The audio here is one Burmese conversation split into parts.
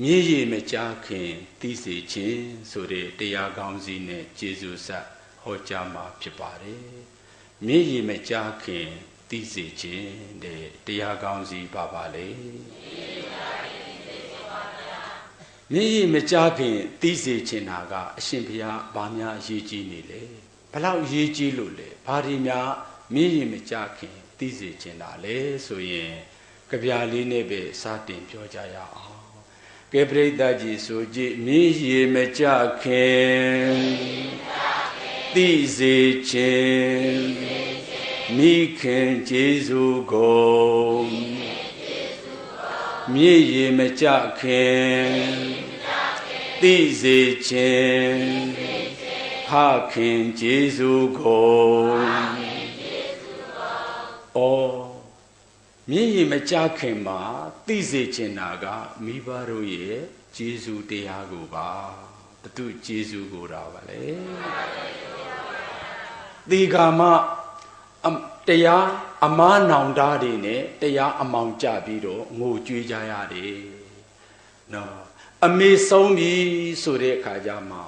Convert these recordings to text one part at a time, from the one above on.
မြည်ရည်မကြခင်သိစေခြင်းဆိုတဲ့တရားကောင်းစီနဲ့ကျေးဇူးဆက်ဟောကြားမှာဖြစ်ပါတယ်မြည်ရည်မကြခင်သိစေခြင်းတဲ့တရားကောင်းစီပါပါလေမြည်ရည်မကြခင်သိစေခြင်းတာကအရှင်ဘုရားဘာများအရေးကြီးနေလဲဘလောက်အရေးကြီးလို့လဲဘာဒီများမြည်ရည်မကြခင်သိစေခြင်းတာလဲဆိုရင်ကြပြလေးနဲ့ပဲစတင်ပြောကြရအောင် ကဲပရိသတ်ကြီးဆိုကြည်မြည်ရည်မကြခင်သိစေခြင်းမိခင်ကျေးဇူးကိုမြည်ရည်မကြခင်သိစေခြင်းဖခင်ကျေးဇူးကိုဩ မြည်ရည်မကြခင်မှာသိစေခြင်းနာကမိဘတို့ရဲ့ကျေးဇူးတရားကိုပါဘသူကျေးဇူးကိုတာပါလေဒီကမှာအမတရားအမားနောင်တာတွေနဲ့တရားအမောင်ကြပြီးတော့ငိုကြွေးကြရတယ်နော်အမေဆုံးပြီဆိုတဲ့အခါကျမှ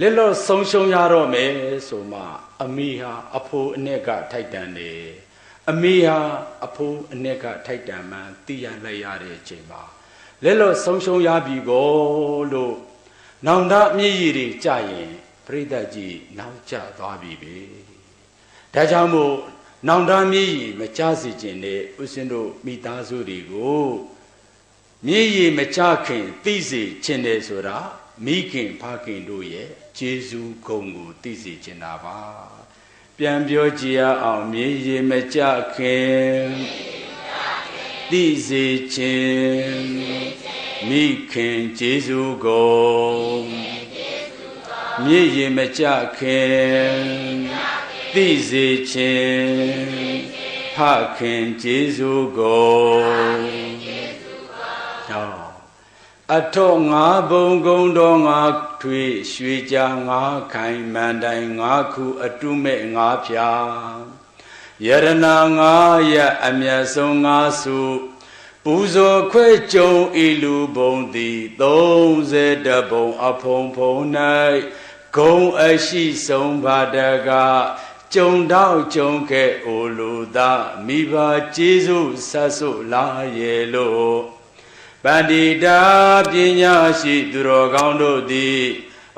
လက်လော့ဆုံးရှုံးရတော့မယ်ဆိုမှ အမေဟာအဖိုးအနဲ့ကထိုက်တန်တယ် အမေဟာအဖိုးအနဲ့ကထိုက်တန်မှန်သိရလိုက်ရတဲ့အချိန်မှာလက်လော့ဆုံးရှုံးရပြီကိုလို့နောင်တအမြည်ရည်တွေကြရင်ပြိတ္တကြီးနောက်ကျသွားပြီပဲဒါကြောင့်မို့နောင်တမြည်ရည်မကြစေခြင်းနဲ့ဥစဉ်တို့မိသားစုတွေကိုမြည်ရည်မကြခင်သိစေခြင်းတယ်ဆိုတာမိခင်ဖခင်တို့ရဲ့ကျေးဇူးဂုဏ်ကိုသိစေခြင်းတာပါ ပြန်ပြောကြည့်ရအောင်မြည်ရည်မကြခင်သိစေခြင်းမိခင်ကျေးဇူးဂုဏ်မြည်ရည်မကြခင်သိစေခြင်းဖခင်ကျေးဇူးကိုဟော အထောငါဘုံကုံတော်ငါထွေရွှေကြငါခိုင်မန်တိုင်ငါခုအတုမဲ့ငါဖြာယရနာငါရအမျက်ဆုံးငါစုပူဇော်ခွဲကြုံဤလူဘုံသည်30တဘုံအဖုံဖုံ၌ဂုံအရှိဆုံးပါတကကြုံတော့ကြုံခဲ့အိုလူသာမိဘကျေးဇူးဆက်ဆုလာရဲ့လို့ ပန္တိတာပညာရှိသူတော်ကောင်းတို့သည်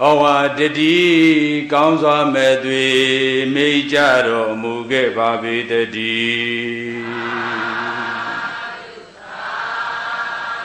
ဩဝါတတိကောင်းစွာမဲ့သွေမိကြတော်မူခဲ့ပါပေတည်း